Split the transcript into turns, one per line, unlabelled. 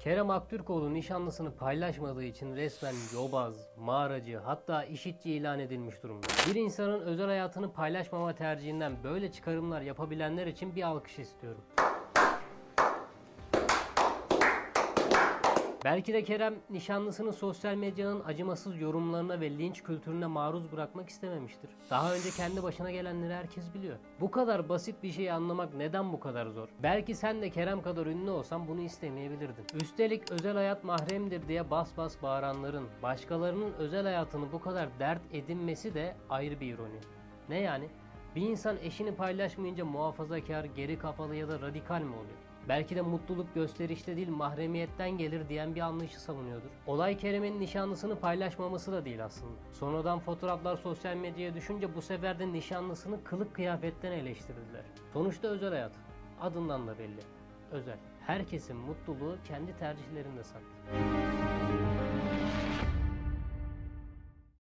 Kerem Aktürkoğlu nişanlısını paylaşmadığı için resmen yobaz, mağaracı hatta işitçi ilan edilmiş durumda. Bir insanın özel hayatını paylaşmama tercihinden böyle çıkarımlar yapabilenler için bir alkış istiyorum. Belki de Kerem nişanlısını sosyal medyanın acımasız yorumlarına ve linç kültürüne maruz bırakmak istememiştir. Daha önce kendi başına gelenleri herkes biliyor. Bu kadar basit bir şeyi anlamak neden bu kadar zor? Belki sen de Kerem kadar ünlü olsan bunu istemeyebilirdin. Üstelik özel hayat mahremdir diye bas bas bağıranların başkalarının özel hayatını bu kadar dert edinmesi de ayrı bir ironi. Ne yani? Bir insan eşini paylaşmayınca muhafazakar, geri kafalı ya da radikal mi oluyor? Belki de mutluluk gösterişte değil mahremiyetten gelir diyen bir anlayışı savunuyordur. Olay Kerem'in nişanlısını paylaşmaması da değil aslında. Sonradan fotoğraflar sosyal medyaya düşünce bu sefer de nişanlısını kılık kıyafetten eleştirdiler. Sonuçta özel hayat. Adından da belli. Özel. Herkesin mutluluğu kendi tercihlerinde saklı.